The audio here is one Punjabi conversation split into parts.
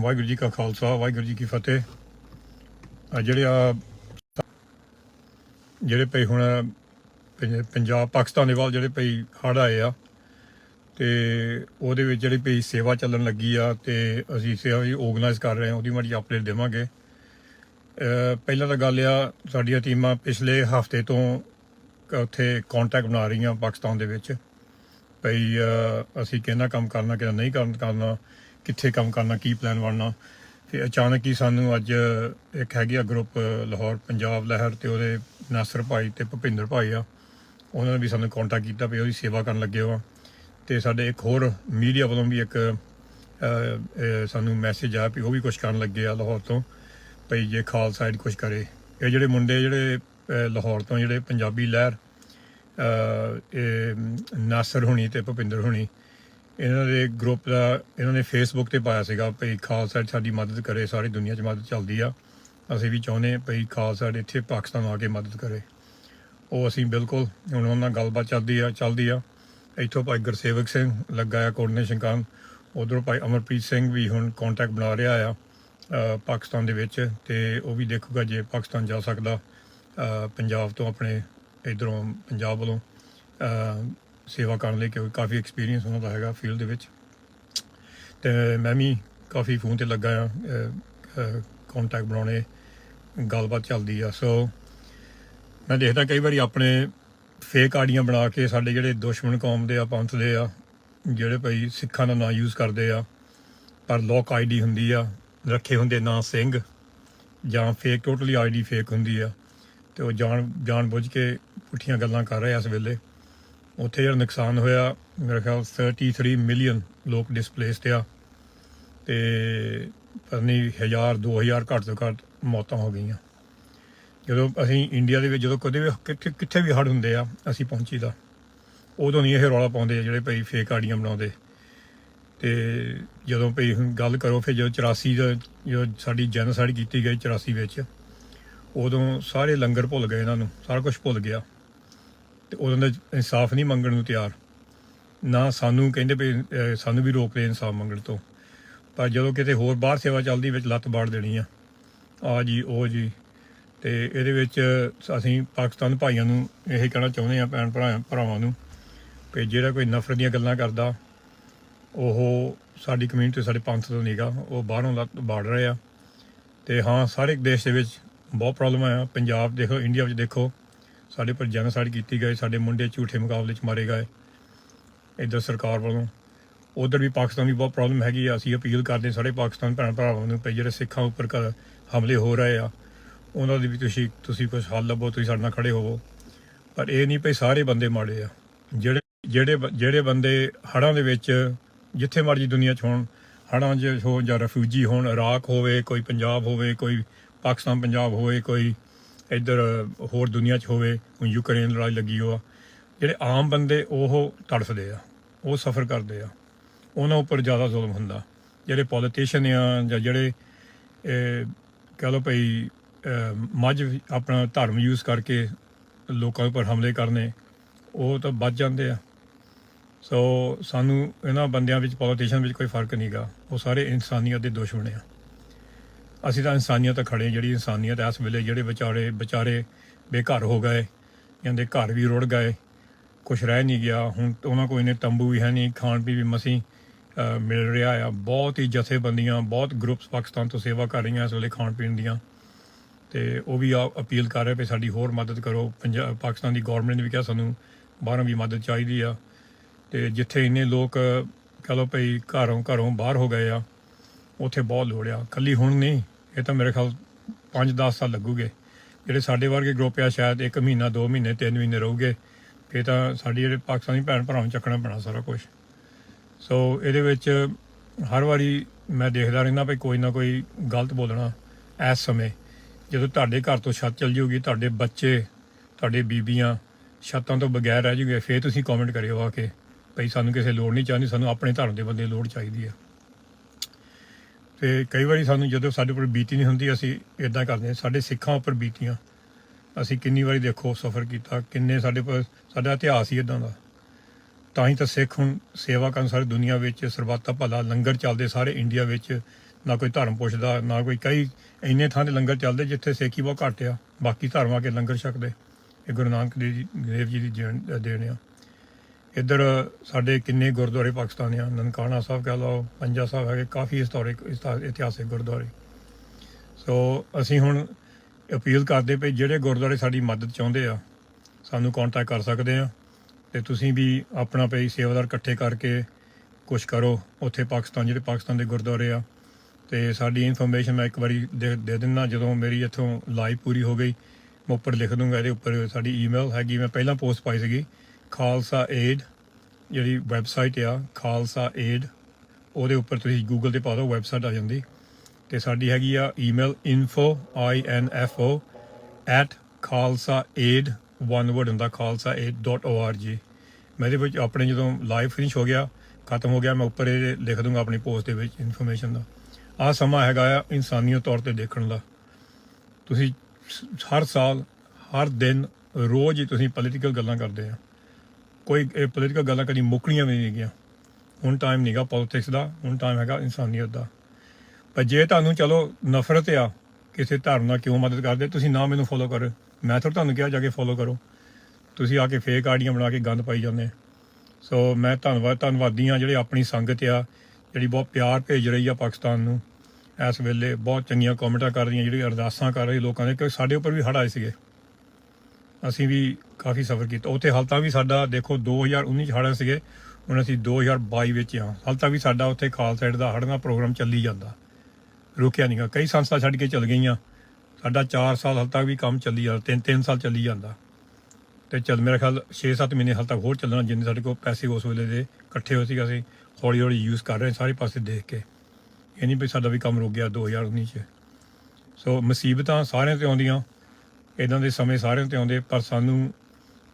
ਵਾਹਿਗੁਰੂ ਜੀ ਕਾ ਖਾਲਸਾ, ਵਾਹਿਗੁਰੂ ਜੀ ਕੀ ਫਤਿਹ। ਆ ਜਿਹੜੇ ਆ ਜਿਹੜੇ ਪਈ ਹੁਣ ਪੰਜ- ਪੰਜਾਬ, ਪਾਕਿਸਤਾਨ ਦੇ ਵੱਲ ਜਿਹੜੇ ਪਈ ਹੜ੍ਹ ਆਏ ਆ, ਤੇ ਉਹਦੇ ਵਿੱਚ ਜਿਹੜੀ ਪਈ ਸੇਵਾ ਚੱਲਣ ਲੱਗੀ ਆ, ਤੇ ਅਸੀਂ ਸੇਵਾ ਵੀ ਆਰਗੇਨਾਈਜ਼ ਕਰ ਰਹੇ ਹਾਂ, ਉਹਦੀ ਮਾੜੀ ਅਪਡੇਟ ਦੇਵਾਂਗੇ। ਪਹਿਲਾਂ ਤਾਂ ਗੱਲ ਆ, ਸਾਡੀਆਂ ਟੀਮਾਂ ਪਿਛਲੇ ਹਫ਼ਤੇ ਤੋਂ ਉੱਥੇ ਕੰਟੈਕਟ ਬਣਾ ਰਹੀਆਂ ਪਾਕਿਸਤਾਨ ਦੇ ਵਿੱਚ। ਭਈ ਅਸੀਂ ਕਿਹਨਾਂ ਕੰਮ ਕਰਨਾ ਕਿਹਨਾਂ ਨਹੀਂ ਕਰਨਾ ਕਿੱਥੇ ਕੰਮ ਕਰਨਾ, ਕੀ ਪਲਾਨ ਬਣਨਾ। ਤੇ ਅਚਾਨਕ ਹੀ ਸਾਨੂੰ ਅੱਜ ਇੱਕ ਹੈਗੀ ਆ ਗਰੁੱਪ ਲਾਹੌਰ, ਪੰਜਾਬ ਲਹਿਰ ਤੇ ਉਹਦੇ ਨਾਸਰ ਭਾਈ ਤੇ ਭੁਪਿੰਦਰ ਭਾਈ ਆ। ਉਹਨਾਂ ਨੇ ਵੀ ਸਾਨੂੰ ਕੰਟੈਕਟ ਕੀਤਾ ਵੀ ਉਹਦੀ ਸੇਵਾ ਕਰਨ ਲੱਗੇ ਹੋ ਤੇ ਸਾਡੇ ਇੱਕ ਹੋਰ ਮੀਡੀਆ ਵੱਲੋਂ ਵੀ ਇੱਕ ਸਾਨੂੰ ਮੈਸੇਜ ਆ ਵੀ ਉਹ ਵੀ ਕੁਝ ਕਰਨ ਲੱਗੇ ਆ ਲਾਹੌਰ ਤੋਂ, ਭਈ ਜੇ ਖਾਲਸਾ ਸਾਈਡ ਕੁਝ ਕਰੇ। ਇਹ ਜਿਹੜੇ ਮੁੰਡੇ ਜਿਹੜੇ ਲਾਹੌਰ ਤੋਂ ਜਿਹੜੇ ਪੰਜਾਬੀ ਲਹਿਰ ਇਹ ਨਾਸਰ ਹੁਣੀ ਤੇ ਭੁਪਿੰਦਰ ਹੁਣੀ ਇਹਨਾਂ ਦੇ ਗਰੁੱਪ ਦਾ, ਇਹਨਾਂ ਨੇ ਫੇਸਬੁੱਕ ਤੇ ਪਾਇਆ ਸੀਗਾ ਭਈ ਖਾਲਸਾ ਸਾਡੀ ਮਦਦ ਕਰੇ, ਸਾਰੀ ਦੁਨੀਆ 'ਚ ਮਦਦ ਚੱਲਦੀ ਆ। ਅਸੀਂ ਵੀ ਚਾਹੁੰਦੇ ਹਾਂ ਭਈ ਖਾਲਸਾ ਇੱਥੇ ਪਾਕਿਸਤਾਨ ਆ ਕੇ ਮਦਦ ਕਰੇ। ਉਹ ਅਸੀਂ ਬਿਲਕੁਲ ਹੁਣ ਉਹਨਾਂ ਨਾਲ ਗੱਲਬਾਤ ਚੱਲਦੀ ਆ ਚੱਲਦੀ ਆ। ਇੱਥੋਂ ਭਾਈ ਗੁਰਸੇਵਕ ਸਿੰਘ ਲੱਗਾ ਆ ਕੋਆਰਡੀਨੇਸ਼ਨ ਕਰਨ। ਉਧਰੋਂ ਭਾਈ ਅਮਰਪ੍ਰੀਤ ਸਿੰਘ ਵੀ ਹੁਣ ਕੰਟੈਕਟ ਬਣਾ ਰਿਹਾ ਆ ਪਾਕਿਸਤਾਨ ਦੇ ਵਿੱਚ। ਤੇ ਉਹ ਵੀ ਦੇਖੂਗਾ ਜੇ ਪਾਕਿਸਤਾਨ ਜਾ ਸਕਦਾ ਪੰਜਾਬ ਤੋਂ ਆਪਣੇ ਇਧਰੋਂ ਪੰਜਾਬ ਵੱਲੋਂ ਸੇਵਾ ਕਰਨ ਲਈ, ਕਿਉਂਕਿ ਕਾਫੀ ਐਕਸਪੀਰੀਅੰਸ ਉਹਨਾਂ ਦਾ ਹੈਗਾ ਫੀਲਡ ਦੇ ਵਿੱਚ। ਤੇ ਮੈਂ ਵੀ ਕਾਫੀ ਫੋਨ ਤੇ ਲੱਗਾ ਆ ਕੰਟੈਕਟ ਬਣਾਉਣੇ, ਗੱਲਬਾਤ ਚੱਲਦੀ ਆ। ਸੋ ਮੈਂ ਦੇਖਦਾ ਕਈ ਵਾਰੀ ਆਪਣੇ ਫੇਕ ਆੜੀਆਂ ਬਣਾ ਕੇ ਸਾਡੇ ਜਿਹੜੇ ਦੁਸ਼ਮਣ ਕੌਮ ਦੇ ਆ, ਪੰਥ ਦੇ ਆ, ਜਿਹੜੇ ਭਾਈ ਸਿੱਖਾਂ ਦਾ ਨਾਂ ਯੂਜ਼ ਕਰਦੇ ਆ, ਪਰ ਲੋਕ ਆਈਡੀ ਹੁੰਦੀ ਆ, ਰੱਖੇ ਹੁੰਦੇ ਨਾਂ ਸਿੰਘ, ਜਾਂ ਫੇਕ ਟੋਟਲੀ ਆਈਡੀ ਫੇਕ ਹੁੰਦੀ ਆ, ਤੇ ਉਹ ਜਾਣ ਜਾਣ ਬੁੱਝ ਕੇ ਪੁੱਠੀਆਂ ਗੱਲਾਂ ਕਰ ਰਹੇ ਆ ਇਸ ਵੇਲੇ। ਉੱਥੇ ਜਿਹੜਾ ਨੁਕਸਾਨ ਹੋਇਆ, ਮੇਰੇ ਖਿਆਲ 33 ਮਿਲੀਅਨ ਲੋਕ ਡਿਸਪਲੇਸਡ ਆ ਤੇ ਪਤਾ ਨਹੀਂ 1000 2000 ਘੱਟ ਤੋਂ ਘੱਟ ਮੌਤਾਂ ਹੋ ਗਈਆਂ। ਜਦੋਂ ਅਸੀਂ ਇੰਡੀਆ ਦੇ ਵਿੱਚ, ਜਦੋਂ ਕਦੇ ਵੀ ਕਿੱਥੇ ਕਿੱਥੇ ਵੀ ਹੜ ਹੁੰਦੇ ਆ, ਅਸੀਂ ਪਹੁੰਚੀਦਾ ਉਦੋਂ ਨਹੀਂ ਇਹ ਰੌਲਾ ਪਾਉਂਦੇ ਆ ਜਿਹੜੇ ਭਈ ਫੇਕ ਆੜੀਆਂ ਬਣਾਉਂਦੇ। ਤੇ ਜਦੋਂ ਭਈ ਹੁਣ ਗੱਲ ਕਰੋ, ਫਿਰ ਜਦੋਂ 84 ਦਾ ਜੋ ਸਾਡੀ ਜੈਨੋਸਾਈਡ ਕੀਤੀ ਗਈ 84 ਵਿੱਚ, ਉਦੋਂ ਸਾਰੇ ਲੰਗਰ ਭੁੱਲ ਗਏ ਇਹਨਾਂ ਨੂੰ, ਸਾਰਾ ਕੁਝ ਭੁੱਲ ਗਿਆ। ਤੇ ਉਹਨਾਂ ਦਾ ਇਨਸਾਫ ਨਹੀਂ ਮੰਗਣ ਨੂੰ ਤਿਆਰ। ਨਾ ਸਾਨੂੰ ਕਹਿੰਦੇ ਵੀ ਸਾਨੂੰ ਵੀ ਰੋਕ ਲੈ ਇਨਸਾਫ ਮੰਗਣ ਤੋਂ। ਪਰ ਜਦੋਂ ਕਿਤੇ ਹੋਰ ਬਾਹਰ ਸੇਵਾ ਚੱਲਦੀ, ਵਿੱਚ ਲੱਤ ਬਾੜ ਦੇਣੀ ਆ। ਆ ਜੀ, ਉਹ ਜੀ। ਤੇ ਇਹਦੇ ਵਿੱਚ ਅਸੀਂ ਪਾਕਿਸਤਾਨ ਭਾਈਆਂ ਨੂੰ ਇਹ ਕਹਿਣਾ ਚਾਹੁੰਦੇ ਆ, ਭੈਣ ਭਰਾ, ਭਰਾਵਾਂ ਨੂੰ ਕਿ ਜਿਹੜਾ ਕੋਈ ਨਫ਼ਰਤ ਦੀਆਂ ਗੱਲਾਂ ਕਰਦਾ, ਉਹ ਸਾਡੀ ਕਮਿਊਨਿਟੀ ਸਾਡੇ ਪੰਥ ਤੋਂ ਨਹੀਂਗਾ ਉਹ ਬਾਹਰੋਂ ਲੱਤ ਬਾੜ ਰਹੇ ਆ। ਤੇ ਹਾਂ, ਸਾਰੇ ਦੇਸ਼ ਦੇ ਵਿੱਚ ਬਹੁਤ ਪ੍ਰੋਬਲਮ ਆ। ਪੰਜਾਬ ਦੇਖੋ ਇੰਡੀਆ ਵਿੱਚ ਦੇਖੋ ਸਾਡੇ ਪਰ ਜਨਸਾਈਡ ਕੀਤੀ ਗਈ, ਸਾਡੇ ਮੁੰਡੇ ਝੂਠੇ ਮੁਕਾਬਲੇ 'ਚ ਮਾਰੇ ਗਏ ਇੱਧਰ ਸਰਕਾਰ ਵੱਲੋਂ। ਉਧਰ ਵੀ ਪਾਕਿਸਤਾਨ ਦੀ ਬਹੁਤ ਪ੍ਰੋਬਲਮ ਹੈਗੀ ਆ, ਅਸੀਂ ਅਪੀਲ ਕਰਦੇ ਸਾਡੇ ਪਾਕਿਸਤਾਨ ਭੈਣ ਭਰਾਵਾਂ ਨੂੰ ਕਿ ਜਿਹੜੇ ਸਿੱਖਾਂ ਉੱਪਰ ਕ- ਹਮਲੇ ਹੋ ਰਹੇ ਆ। ਉਹਨਾਂ ਦੀ ਵੀ ਤੁਸੀਂ ਤੁਸੀਂ ਕੁਝ ਹੱਲ ਲੱਭੋ, ਤੁਸੀਂ ਸਾਡੇ ਨਾਲ ਖੜੇ ਹੋਵੋ। ਪਰ ਇਹ ਨਹੀਂ ਭਈ ਸਾਰੇ ਬੰਦੇ ਮਾੜੇ ਆ। ਜਿਹੜੇ ਜਿਹੜੇ ਬ- ਜਿਹੜੇ ਬੰਦੇ ਹੜ੍ਹਾਂ ਦੇ ਵਿੱਚ ਜਿੱਥੇ ਮਰਜ਼ੀ ਦੁਨੀਆ 'ਚ ਹੋਣ, ਹੜ੍ਹਾਂ 'ਚ ਹੋ ਜਾਂ ਰੈਫਿਊਜੀ ਹੋਣ ਇਰਾਕ ਹੋਵੇ, ਕੋਈ ਪੰਜਾਬ ਹੋਵੇ, ਕੋਈ ਪਾਕਿਸਤਾਨ ਪੰਜਾਬ ਹੋਵੇ, ਕੋਈ ਇੱਧਰ ਹੋਰ ਦੁਨੀਆ 'ਚ ਹੋਵੇ ਹੁਣ ਯੂਕਰੇਨ ਲੜਾਈ ਲੱਗੀ ਹੋ ਆ ਜਿਹੜੇ ਆਮ ਬੰਦੇ ਉਹ ਤੜਫਦੇ ਆ ਉਹ ਸਫਰ ਕਰਦੇ ਆ। ਉਹਨਾਂ ਉੱਪਰ ਜ਼ਿਆਦਾ ਜ਼ੁਲਮ ਹੁੰਦਾ। ਜਿਹੜੇ ਪੋਲੀਟੀਸ਼ੀਅਨ ਆ ਜਾਂ ਜਿਹੜੇ ਇਹ, ਕਹਿ ਲਓ ਭਈ ਮੱਝ ਆਪਣਾ ਧਰਮ ਯੂਜ਼ ਕਰਕੇ ਲੋਕਾਂ ਉੱਪਰ ਹਮਲੇ ਕਰਨੇ ਉਹ ਤਾਂ ਬਚ ਜਾਂਦੇ ਆ। ਸੋ ਸਾਨੂੰ ਇਹਨਾਂ ਬੰਦਿਆਂ ਵਿੱਚ ਪੋਲੀਟੀਸ਼ੀਅਨ ਵਿੱਚ ਕੋਈ ਫ਼ਰਕ ਨਹੀਂਗਾ ਉਹ ਸਾਰੇ ਇਨਸਾਨੀਅਤ ਦੇ ਦੁਸ਼ਮਣ ਆ। ਅਸੀਂ ਤਾਂ ਇਨਸਾਨੀਅਤ ਤੇ ਖੜੇ ਜਿਹੜੀ ਇਨਸਾਨੀਅਤ ਇਸ ਵੇਲੇ ਜਿਹੜੇ ਵਿਚਾਰੇ ਵਿਚਾਰੇ ਬੇਘਰ ਹੋ ਗਏ ਜਾਂਦੇ ਘਰ ਵੀ ਰੁੜ ਗਏ, ਕੁਛ ਰਹਿ ਨਹੀਂ ਗਿਆ। ਹੁਣ ਉਹਨਾਂ ਕੋਲ ਨੇ ਤੰਬੂ ਵੀ ਹੈ ਨਹੀਂ, ਖਾਣ ਪੀ ਵੀ ਮਸੀਂ ਮਿਲ ਰਿਹਾ ਆ। ਬਹੁਤ ਹੀ ਜਥੇਬੰਦੀਆਂ, ਬਹੁਤ ਗਰੁੱਪਸ ਪਾਕਿਸਤਾਨ ਤੋਂ ਸੇਵਾ ਕਰ ਰਹੀਆਂ ਇਸ ਵੇਲੇ ਖਾਣ ਪੀਣ ਦੀਆਂ। ਤੇ ਉਹ ਵੀ ਆ ਅਪੀਲ ਕਰ ਰਹੇ ਵੀ ਸਾਡੀ ਹੋਰ ਮਦਦ ਕਰੋ। ਪੰਜਾਬ ਪਾਕਿਸਤਾਨ ਦੀ ਗਵਰਨਮੈਂਟ ਨੇ ਵੀ ਕਿਹਾ ਸਾਨੂੰ ਬਾਹਰੋਂ ਵੀ ਮਦਦ ਚਾਹੀਦੀ ਆ। ਤੇ ਜਿੱਥੇ ਇੰਨੇ ਲੋਕ, ਕਹ ਲਓ ਭਈ ਘਰੋਂ ਘਰੋਂ ਬਾਹਰ ਹੋ ਗਏ ਆ, ਉੱਥੇ ਬਹੁਤ ਲੋੜ ਆ। ਕੱਲੀ ਹੁਣ ਨਹੀਂ ਇਹ ਤਾਂ ਮੇਰੇ ਖਿਆਲ 5-10 ਸਾਲ ਲੱਗੂਗੇ। ਜਿਹੜੇ ਸਾਡੇ ਵਰਗੇ ਗਰੁੱਪ ਆ, ਸ਼ਾਇਦ 1 ਮਹੀਨਾ 2 ਮਹੀਨੇ 3 ਮਹੀਨੇ ਰਹੂਗੇ। ਇਹ ਤਾਂ ਸਾਡੀ ਜਿਹੜੇ ਪਾਕਿਸਤਾਨੀ ਭੈਣ ਭਰਾਵਾਂ ਨੂੰ ਚੱਕਣਾ ਪੈਣਾ ਸਾਰਾ ਕੁਝ ਸੋ ਇਹਦੇ ਵਿੱਚ ਹਰ ਵਾਰੀ ਮੈਂ ਦੇਖਦਾ ਰਹਿੰਦਾ ਵੀ ਕੋਈ ਨਾ ਕੋਈ ਗਲਤ ਬੋਲਣਾ ਇਸ ਸਮੇਂ। ਜਦੋਂ ਤੁਹਾਡੇ ਘਰ ਤੋਂ ਛੱਤ ਚਲ ਜੂਗੀ ਤੁਹਾਡੇ ਬੱਚੇ, ਤੁਹਾਡੇ ਬੀਬੀਆਂ ਛੱਤਾਂ ਤੋਂ ਬਗੈਰ ਰਹਿ ਜੂਗੇ ਫੇਰ ਤੁਸੀਂ ਕਮੈਂਟ ਕਰਿਓ ਆ ਕੇ, ਭਈ ਸਾਨੂੰ ਕਿਸੇ ਲੋੜ ਨਹੀਂ ਚਾਹੀਦੀ, ਸਾਨੂੰ ਆਪਣੇ ਧਰਮ ਦੇ ਬੰਦੇ ਲੋੜ ਚਾਹੀਦੀ ਆ। ਤੇ ਕਈ ਵਾਰੀ ਸਾਨੂੰ ਜਦੋਂ ਸਾਡੇ ਉੱਪਰ ਬੀਤੀ ਨਹੀਂ ਹੁੰਦੀ, ਅਸੀਂ ਇਦਾਂ ਕਰਦੇ ਹਾਂ, ਸਾਡੇ ਸਿੱਖਾਂ ਉੱਪਰ ਬੀਤੀਆਂ। ਅਸੀਂ ਕਿੰਨੀ ਵਾਰੀ ਦੇਖੋ, ਸਫ਼ਰ ਕੀਤਾ, ਕਿੰਨੇ ਸਾਡੇ ਪਰ ਸਾਡਾ ਇਤਿਹਾਸ ਹੀ ਇਦਾਂ ਦਾ। ਤਾਂ ਹੀ ਤਾਂ ਸਿੱਖ ਹੁਣ ਸੇਵਾ ਕਰਨ ਸਾਰੀ ਦੁਨੀਆ ਵਿੱਚ ਸਰਬੱਤਾ ਭਲਾ ਲੰਗਰ ਚੱਲਦੇ ਸਾਰੇ ਇੰਡੀਆ ਵਿੱਚ। ਨਾ ਕੋਈ ਧਰਮ ਪੁੱਛਦਾ, ਨਾ ਕੋਈ ਕਈ ਇੰਨੇ ਥਾਂ ਤੇ ਲੰਗਰ ਚੱਲਦੇ ਜਿੱਥੇ ਸੇਖੀ ਬਹੁਤ ਘੱਟ ਆ। ਬਾਕੀ ਧਰਮਾਂ ਕੇ ਲੰਗਰ ਛਕਦੇ। ਇਹ ਗੁਰੂ ਨਾਨਕ ਦੇਵ ਜੀ ਦੇਵ ਜੀ ਦੀ ਜਨ- ਦੇਣ ਆ। ਇੱਧਰ ਸਾਡੇ ਕਿੰਨੇ ਗੁਰਦੁਆਰੇ ਪਾਕਿਸਤਾਨ ਆ, ਨਨਕਾਣਾ ਸਾਹਿਬ ਕਹ ਲਓ ਪੰਜਾ ਸਾਹਿਬ ਹੈਗੇ, ਕਾਫੀ ਹਿਸਟੋਰਿਕ ਇਤਿਹਾਸਿਕ ਗੁਰਦੁਆਰੇ। ਸੋ ਅਸੀਂ ਹੁਣ ਅਪੀਲ ਕਰਦੇ ਪਏ, ਜਿਹੜੇ ਗੁਰਦੁਆਰੇ ਸਾਡੀ ਮਦਦ ਚਾਹੁੰਦੇ ਆ, ਸਾਨੂੰ ਕੰਟੈਕਟ ਕਰ ਸਕਦੇ ਆ, ਤੇ ਤੁਸੀਂ ਵੀ ਆਪਣਾ ਪਈ ਸੇਵਾਦਾਰ ਇਕੱਠੇ ਕਰਕੇ ਕੁਝ ਕਰੋ, ਉੱਥੇ ਪਾਕਿਸਤਾਨ, ਜਿਹੜੇ ਪਾਕਿਸਤਾਨ ਦੇ ਗੁਰਦੁਆਰੇ ਆ। ਤੇ ਸਾਡੀ ਇਨਫੋਰਮੇਸ਼ਨ ਮੈਂ ਇੱਕ ਵਾਰੀ ਦੇ ਦੇ ਦਿੰਦਾ ਜਦੋਂ ਮੇਰੀ ਇੱਥੋਂ ਲਾਈਵ ਪੂਰੀ ਹੋ ਗਈ, ਮੈਂ ਉੱਪਰ ਲਿਖ ਦੂੰਗਾ, ਇਹਦੇ ਉੱਪਰ ਸਾਡੀ ਈਮੇਲ ਹੈਗੀ, ਮੈਂ ਪਹਿਲਾਂ ਪੋਸਟ ਪਾਈ ਸੀਗੀ ਖਾਲਸਾ ਏਡ ਜਿਹੜੀ ਵੈਬਸਾਈਟ ਆ, ਖਾਲਸਾ ਏਡ, ਉਹਦੇ ਉੱਪਰ ਤੁਸੀਂ ਗੂਗਲ ਤੇ ਪਾ ਦਿਓ, ਵੈਬਸਾਈਟ ਆ ਜਾਂਦੀ। ਤੇ ਸਾਡੀ ਹੈਗੀ ਆ email info, i n f o @khalsaaid one word ਹੁੰਦਾ khalsaaid.org ਮੈਂ ਇਹਦੇ ਵਿੱਚ ਆਪਣੇ ਜਦੋਂ ਲਾਈਵ ਫਿਨਿਸ਼ ਹੋ ਗਿਆ, ਖਤਮ ਹੋ ਗਿਆ, ਮੈਂ ਉੱਪਰ ਇਹ ਲਿਖ ਦੂੰਗਾ ਆਪਣੀ ਪੋਸਟ ਦੇ ਵਿੱਚ ਇਨਫੋਰਮੇਸ਼ਨ ਦਾ। ਆ ਸਮਾਂ ਹੈਗਾ ਆ ਇਨਸਾਨੀਅਤ ਤੌਰ ਤੇ ਦੇਖਣ ਦਾ। ਤੁਸੀਂ ਹਰ ਸਾਲ, ਹਰ ਦਿਨ ਰੋਜ਼ ਹੀ ਤੁਸੀਂ ਪੋਲੀਟੀਕਲ ਗੱਲਾਂ ਕਰਦੇ ਆ। ਕੋਈ, ਇਹ ਪੋਲੀਟੀਕਲ ਗੱਲਾਂ ਕਦੀ ਮੁੱਕਣੀਆਂ ਵੀ ਨਹੀਂ ਗਈਆਂ ਹੁਣ ਟਾਈਮ ਨਹੀਂਗਾ ਪੋਲਿਟਿਕਸ ਦਾ, ਹੁਣ ਟਾਈਮ ਹੈਗਾ ਇਨਸਾਨੀਅਤ ਦਾ। ਪਰ ਜੇ ਤੁਹਾਨੂੰ ਚਲੋ ਨਫ਼ਰਤ ਆ, ਕਿਸੇ ਧਰਮ ਨਾਲ ਕਿਉਂ ਮਦਦ ਕਰਦੇ, ਤੁਸੀਂ ਨਾ ਮੈਨੂੰ ਫੋਲੋ ਕਰੋ। ਮੈਂ ਤਾਂ ਤੁਹਾਨੂੰ ਕਿਹਾ ਜਾ ਕੇ ਫੋਲੋ ਕਰੋ। ਤੁਸੀਂ ਆ ਕੇ ਫੇਕ ਆਈਡੀਆਂ ਬਣਾ ਕੇ ਗੰਦ ਪਾਈ ਜਾਂਦੇ। ਸੋ ਮੈਂ ਧੰਨਵਾਦ, ਧੰਨਵਾਦੀ ਹਾਂ ਜਿਹੜੇ ਆਪਣੀ ਸੰਗਤ ਆ, ਜਿਹੜੀ ਬਹੁਤ ਪਿਆਰ ਭੇਜ ਰਹੀ ਆ ਪਾਕਿਸਤਾਨ ਨੂੰ। ਇਸ ਵੇਲੇ ਬਹੁਤ ਚੰਗੀਆਂ ਕਮੈਂਟਾਂ ਕਰ ਰਹੀਆਂ ਜਿਹੜੀ ਅਰਦਾਸਾਂ ਕਰ ਰਹੀ ਲੋਕਾਂ ਦੇ ਕਿ ਸਾਡੇ ਉੱਪਰ ਵੀ ਹੜ੍ਹ ਆਏ ਸੀਗੇ। ਅਸੀਂ ਵੀ ਕਾਫੀ ਸਫ਼ਰ ਕੀਤਾ। ਉੱਥੇ ਹਾਲ ਤਾਂ ਵੀ ਸਾਡਾ, ਦੇਖੋ 2019 ਚ ਹੜ੍ਹ ਸੀਗੇ, ਹੁਣ ਅਸੀਂ 2022 ਵਿੱਚ ਹਾਂ ਹਾਲ ਤਾਂ ਵੀ ਸਾਡਾ ਉੱਥੇ ਖਾਲਸਾ ਏਡ ਦਾ ਹੜ੍ਹਾਂ ਦਾ ਪ੍ਰੋਗਰਾਮ ਚੱਲੀ ਜਾਂਦਾ। ਰੁਕਿਆ ਨਹੀਂਗਾ ਕਈ ਸੰਸਥਾ ਛੱਡ ਕੇ ਚਲ ਗਈਆਂ। ਸਾਡਾ 4 ਸਾਲ ਹਾਲ ਤੱਕ ਵੀ ਕੰਮ ਚੱਲੀ ਜਾਂਦਾ, ਤਿੰਨ ਤਿੰਨ ਸਾਲ ਚੱਲੀ ਜਾਂਦਾ। ਤੇ ਚੱਲ, ਮੇਰਾ ਖਿਆਲ 6-7 ਮਹੀਨੇ ਹਾਲ ਤੱਕ ਹੋਰ ਚੱਲਣਾ, ਜਿੰਨੇ ਸਾਡੇ ਕੋਲ ਪੈਸੇ ਉਸ ਵੇਲੇ ਦੇ ਇਕੱਠੇ ਹੋਏ ਸੀਗੇ, ਅਸੀਂ ਹੌਲੀ ਹੌਲੀ ਯੂਜ਼ ਕਰ ਰਹੇ ਹਾਂ ਸਾਰੇ ਪਾਸੇ ਦੇਖ ਕੇ। ਇਹ ਨਹੀਂ ਵੀ ਸਾਡਾ ਵੀ ਕੰਮ ਰੁਕ ਗਿਆ 2019 ਚ। ਸੋ ਮੁਸੀਬਤਾਂ ਸਾਰਿਆਂ ਤੇ ਆਉਂਦੀਆਂ। ਇਦਾਂ ਦੇ ਸਮੇਂ ਸਾਰਿਆਂ ਤੇ ਆਉਂਦੇ, ਪਰ ਸਾਨੂੰ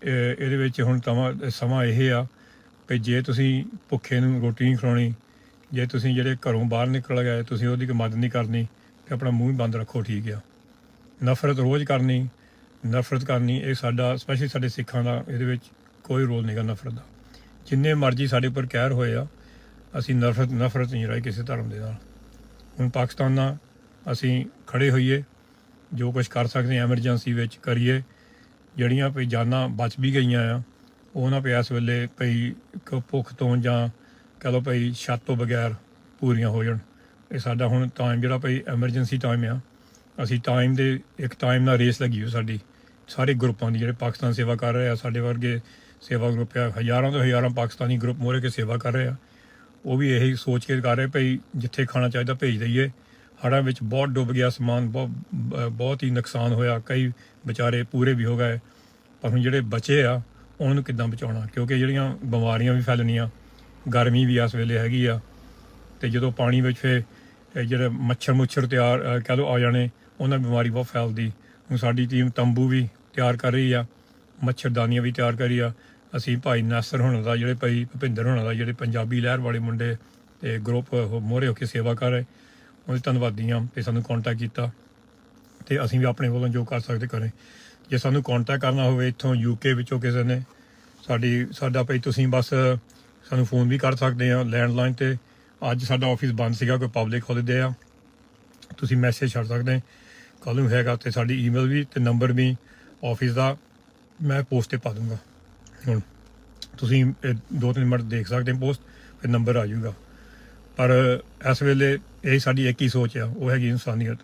ਇਹ- ਇਹਦੇ ਵਿੱਚ ਹੁਣ ਤਮਾ ਸਮਾਂ ਇਹ ਆ ਕਿ ਜੇ ਤੁਸੀਂ ਭੁੱਖੇ ਨੂੰ ਰੋਟੀ ਨਹੀਂ ਖਵਾਉਣੀ ਜੇ ਤੁਸੀਂ ਜਿਹੜੇ ਘਰੋਂ ਬਾਹਰ ਨਿਕਲ ਗਏ, ਤੁਸੀਂ ਉਹਦੀ ਕੋਈ ਮਦਦ ਨਹੀਂ ਕਰਨੀ, ਤੇ ਆਪਣਾ ਮੂੰਹ ਬੰਦ ਰੱਖੋ, ਠੀਕ ਆ। ਨਫ਼ਰਤ ਰੋਜ਼ ਕਰਨੀ, ਨਫ਼ਰਤ ਕਰਨੀ, ਇਹ ਸਾਡਾ ਸਪੈਸ਼ਲੀ ਸਾਡੇ ਸਿੱਖਾਂ ਦਾ, ਇਹਦੇ ਵਿੱਚ ਕੋਈ ਰੋਲ ਨਹੀਂਗਾ ਨਫ਼ਰਤ ਦਾ। ਜਿੰਨੇ ਮਰਜ਼ੀ ਸਾਡੇ ਉੱਪਰ ਕਹਿਰ ਹੋਏ ਆ, ਅਸੀਂ ਨਫ਼ਰਤ ਨਫ਼ਰਤ ਨਹੀਂ ਰਹੀ ਕਿਸੇ ਧਰਮ ਦੇ ਨਾਲ। ਹੁਣ ਪਾਕਿਸਤਾਨ ਨਾਲ ਅਸੀਂ ਖੜੇ ਹੋਈਏ ਜੋ ਕੁਝ ਕਰ ਸਕਦੇ ਹਾਂ ਐਮਰਜੈਂਸੀ ਵਿੱਚ ਕਰੀਏ। ਜਿਹੜੀਆਂ ਭਈ ਜਾਨਾਂ ਬਚ ਵੀ ਗਈਆਂ ਆ, ਉਹ ਨਾ ਭਈ ਇਸ ਵੇਲੇ ਭਈ ਇੱਕ ਭੁੱਖ ਤੋਂ ਜਾਂ ਕਹ ਲਓ ਭਈ ਛੱਤ ਤੋਂ ਬਗੈਰ ਪੂਰੀਆਂ ਹੋ ਜਾਣ। ਇਹ ਸਾਡਾ ਹੁਣ ਟਾਈਮ ਜਿਹੜਾ ਭਈ ਐਮਰਜੈਂਸੀ ਟਾਈਮ ਆ, ਅਸੀਂ ਟਾਈਮ ਦੇ ਇੱਕ ਟਾਈਮ ਨਾਲ ਰੇਸ ਲੱਗੀ ਹੋ ਸਾਡੀ। ਸਾਰੇ ਗਰੁੱਪਾਂ ਦੀ ਜਿਹੜੇ ਪਾਕਿਸਤਾਨ ਸੇਵਾ ਕਰ ਰਹੇ ਆ, ਸਾਡੇ ਵਰਗੇ ਸੇਵਾ ਗਰੁੱਪ ਆ, ਹਜ਼ਾਰਾਂ ਤੋਂ ਹਜ਼ਾਰਾਂ ਪਾਕਿਸਤਾਨੀ ਗਰੁੱਪ ਮੋਰੇ ਕੇ ਸੇਵਾ ਕਰ ਰਹੇ ਆ। ਉਹ ਵੀ ਇਹੀ ਸੋਚ ਕੇ ਕਰ ਰਹੇ ਭਈ ਜਿੱਥੇ ਖਾਣਾ ਚਾਹੀਦਾ ਭੇਜ ਦਈਏ। ਹੜ੍ਹਾਂ ਵਿੱਚ ਬਹੁਤ ਡੁੱਬ ਗਿਆ, ਸਮਾਨ ਬਹੁਤ ਬਹੁਤ ਹੀ ਨੁਕਸਾਨ ਹੋਇਆ, ਕਈ ਵਿਚਾਰੇ ਪੂਰੇ ਵੀ ਹੋ ਗਏ। ਪਰ ਹੁਣ ਜਿਹੜੇ ਬਚੇ ਆ, ਉਹਨਾਂ ਨੂੰ ਕਿੱਦਾਂ ਬਚਾਉਣਾ? ਕਿਉਂਕਿ ਜਿਹੜੀਆਂ ਬਿਮਾਰੀਆਂ ਵੀ ਫੈਲਣੀਆਂ, ਗਰਮੀ ਵੀ ਇਸ ਵੇਲੇ ਹੈਗੀ ਆ, ਤੇ ਜਦੋਂ ਪਾਣੀ ਵਿੱਚ ਫੇ ਜਿਹੜੇ ਮੱਛਰ ਮੁੱਛਰ ਤਿਆਰ, ਅਹ ਕਹਿ ਲਓ ਆ ਜਾਣੇ, ਉਹਨਾਂ ਬਿਮਾਰੀ ਬਹੁਤ ਫੈਲਦੀ। ਹੁਣ ਸਾਡੀ ਟੀਮ ਤੰਬੂ ਵੀ ਤਿਆਰ ਕਰ ਰਹੀ ਆ, ਮੱਛਰਦਾਨੀਆਂ ਵੀ ਤਿਆਰ ਕਰੀ ਆ। ਅਸੀਂ ਭਾਈ ਨਾਸਰ ਹੋਣਾ ਦਾ, ਜਿਹੜੇ ਭਾਈ ਭੁਪਿੰਦਰ ਹੋਣਾ ਦਾ, ਜਿਹੜੇ ਪੰਜਾਬੀ ਲਹਿਰ ਵਾਲੇ ਮੁੰਡੇ ਤੇ ਗਰੁੱਪ ਮੋਹਰੇ ਹੋ ਕੇ ਸੇਵਾ ਕਰ ਰਹੇ ਉਹਦੇ ਧੰਨਵਾਦੀ ਹਾਂ ਤੇ ਸਾਨੂੰ ਕੰਟੈਕਟ ਕੀਤਾ ਤੇ ਅਸੀਂ ਵੀ ਆਪਣੇ ਵੱਲੋਂ ਜੋ ਕਰ ਸਕਦੇ ਕਰੇ। ਜੇ ਸਾਨੂੰ ਕੰਟੈਕਟ ਕਰਨਾ ਹੋਵੇ ਇੱਥੋਂ ਯੂਕੇ ਵਿੱਚੋਂ ਕਿਸੇ ਨੇ, ਸਾਡੀ, ਸਾਡਾ ਭਾਈ ਤੁਸੀਂ ਬਸ ਸਾਨੂੰ ਫੋਨ ਵੀ ਕਰ ਸਕਦੇ ਆ ਲੈਂਡਲਾਈਨ ਤੇ। ਅੱਜ ਸਾਡਾ ਆਫਿਸ ਬੰਦ ਸੀਗਾ, ਕੋਈ ਪਬਲਿਕ ਹੌਲੀਡੇ ਆ। ਤੁਸੀਂ ਮੈਸੇਜ ਛੱਡ ਸਕਦੇ ਕੱਲ ਨੂੰ ਹੈਗਾ ਤੇ ਸਾਡੀ ਈਮੇਲ ਵੀ ਤੇ ਨੰਬਰ ਵੀ ਆਫਿਸ ਦਾ ਮੈਂ ਪੋਸਟ ਤੇ ਪਾ ਦੂੰਗਾ। ਹੁਣ ਤੁਸੀਂ ਇਹ ਦੋ ਤਿੰਨ ਮਿੰਟ ਦੇਖ ਸਕਦੇ ਹੋ ਪੋਸਟ ਫਿਰ ਨੰਬਰ ਆ ਜਾਊਗਾ। ਪਰ ਇਸ ਵੇਲੇ ਇਹ ਸਾਡੀ ਇੱਕ ਹੀ ਸੋਚ ਆ, ਉਹ ਹੈਗੀ ਇਨਸਾਨੀਅਤ।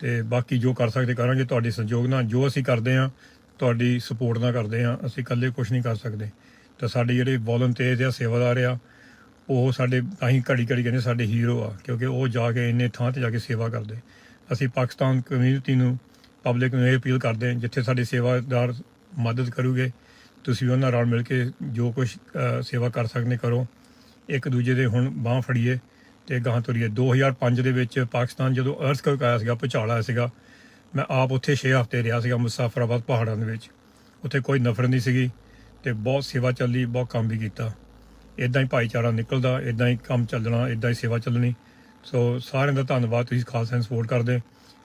ਤੇ ਬਾਕੀ ਜੋ ਕਰ ਸਕਦੇ ਕਰਾਂਗੇ, ਤੁਹਾਡੇ ਸੰਯੋਗ ਨਾਲ ਜੋ ਅਸੀਂ ਕਰਦੇ ਆ ਤੁਹਾਡੀ ਸਪੋਰਟ ਨਾਲ ਕਰਦੇ ਆ ਅਸੀਂ ਇਕੱਲੇ ਕੁਝ ਨਹੀਂ ਕਰ ਸਕਦੇ। ਤਾਂ ਸਾਡੇ ਜਿਹੜੇ ਵੋਲੰਟੀਅਰ ਆ, ਸੇਵਾਦਾਰ ਆ, ਉਹ ਸਾਡੇ ਤਾਂ ਹੀ ਘੜੀ ਘੜੀ ਕਹਿੰਦੇ ਸਾਡੇ ਹੀਰੋ ਆ, ਕਿਉਂਕਿ ਉਹ ਜਾ ਕੇ ਇੰਨੇ ਥਾਂ ਤੇ ਜਾ ਕੇ ਸੇਵਾ ਕਰਦੇ। ਅਸੀਂ ਪਾਕਿਸਤਾਨ ਕਮਿਊਨਿਟੀ ਨੂੰ ਪਬਲਿਕ ਨੂੰ ਇਹ ਅਪੀਲ ਕਰਦੇ ਹਾਂ, ਜਿੱਥੇ ਸਾਡੇ ਸੇਵਾਦਾਰ ਮਦਦ ਕਰੂਗੇ, ਤੁਸੀਂ ਉਹਨਾਂ ਨਾਲ ਮਿਲ ਕੇ ਜੋ ਕੁਝ ਸੇਵਾ ਕਰ ਸਕਦੇ ਕਰੋ। ਇੱਕ ਦੂਜੇ ਦੇ ਹੁਣ ਬਾਹ ਫੜੀਏ ਤੇ ਗਾਂ ਤੁਰੀਏ। 2005 ਦੇ ਵਿੱਚ ਪਾਕਿਸਤਾਨ ਜਦੋਂ ਅਰਥਕਵਿਕ ਆਇਆ ਸੀਗਾ, ਭੁਚਾਲ ਆਇਆ ਸੀਗਾ, ਮੈਂ ਆਪ ਉੱਥੇ 6 ਹਫ਼ਤੇ ਰਿਹਾ ਸੀਗਾ ਮੁਸਾਫਰਾਬਾਦ ਪਹਾੜਾਂ ਦੇ ਵਿੱਚ। ਉੱਥੇ ਕੋਈ ਨਫ਼ਰਤ ਨਹੀਂ ਸੀਗੀ ਤੇ ਬਹੁਤ ਸੇਵਾ ਚੱਲੀ, ਬਹੁਤ ਕੰਮ ਵੀ ਕੀਤਾ। ਇਦਾਂ ਹੀ ਭਾਈਚਾਰਾ ਨਿਕਲਦਾ ਇਦਾਂ ਹੀ ਕੰਮ ਚੱਲਣਾ ਇਦਾਂ ਹੀ ਸੇਵਾ ਚੱਲਣੀ। ਸੋ ਸਾਰਿਆਂ ਦਾ ਧੰਨਵਾਦ, ਤੁਸੀਂ ਖਾਲਸਾ ਨੂੰ ਸਪੋਰਟ ਕਰਦੇ।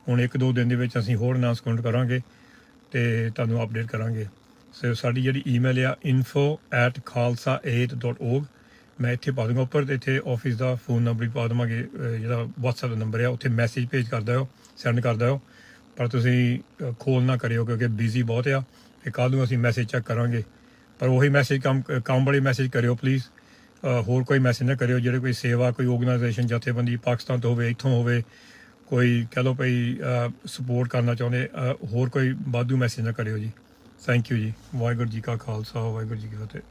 ਹੁਣ ਇੱਕ ਦੋ ਦਿਨ ਦੇ ਵਿੱਚ ਅਸੀਂ ਹੋਰ ਅਨਾਉਂਸਮੈਂਟ ਕਰਾਂਗੇ ਤੇ ਤੁਹਾਨੂੰ ਅਪਡੇਟ ਕਰਾਂਗੇ। ਸੋ ਸਾਡੀ ਜਿਹੜੀ ਈਮੇਲ ਆ info@khalsa8.org ਮੈਂ ਇੱਥੇ ਪਾ ਦੂੰਗਾ ਉੱਪਰ ਤੇ ਇੱਥੇ ਆਫਿਸ ਦਾ ਫੋਨ ਨੰਬਰ ਵੀ ਪਾ ਦੇਵਾਂਗੇ ਜਿਹੜਾ WhatsApp ਦਾ ਨੰਬਰ ਆ ਉੱਥੇ ਮੈਸੇਜ ਭੇਜ ਕਰਦਾ ਦਿਓ ਸੈਂਡ ਕਰ ਦਿਓ ਪਰ ਤੁਸੀਂ ਅਹ, ਖੋਲ ਨਾ ਕਰਿਓ ਕਿਉਂਕਿ ਬਿਜ਼ੀ ਬਹੁਤ ਆ ਤੇ ਕੱਲ੍ਹ ਨੂੰ ਅਸੀਂ ਮੈਸੇਜ ਚੈੱਕ ਕਰਾਂਗੇ। ਪਰ ਉਹੀ ਮੈਸੇਜ ਕੰਮ ਕੰਮ ਵਾਲੇ ਮੈਸੇਜ ਕਰਿਓ ਪਲੀਜ਼ ਹੋਰ ਕੋਈ ਮੈਸੇਜ ਨਾ ਕਰਿਓ ਜਿਹੜੇ ਕੋਈ ਸੇਵਾ ਕੋਈ ਆਰਗੇਨਾਈਜੇਸ਼ਨ ਜਥੇਬੰਦੀ ਪਾਕਿਸਤਾਨ ਤੋਂ ਹੋਵੇ ਇੱਥੋਂ ਹੋਵੇ ਕੋਈ ਕਹ ਲਓ ਭਈ ਸਪੋਰਟ ਕਰਨਾ ਚਾਹੁੰਦੇ ਹੋਰ ਕੋਈ ਬਾਦੂ ਮੈਸੇਜ ਨਾ ਕਰਿਓ ਜੀ। ਥੈਂਕ ਯੂ ਜੀ। ਵਾਹਿਗੁਰੂ ਜੀ ਕਾ ਖਾਲਸਾ ਵਾਹਿਗੁਰੂ ਜੀ ਕੀ ਫਤਿਹ।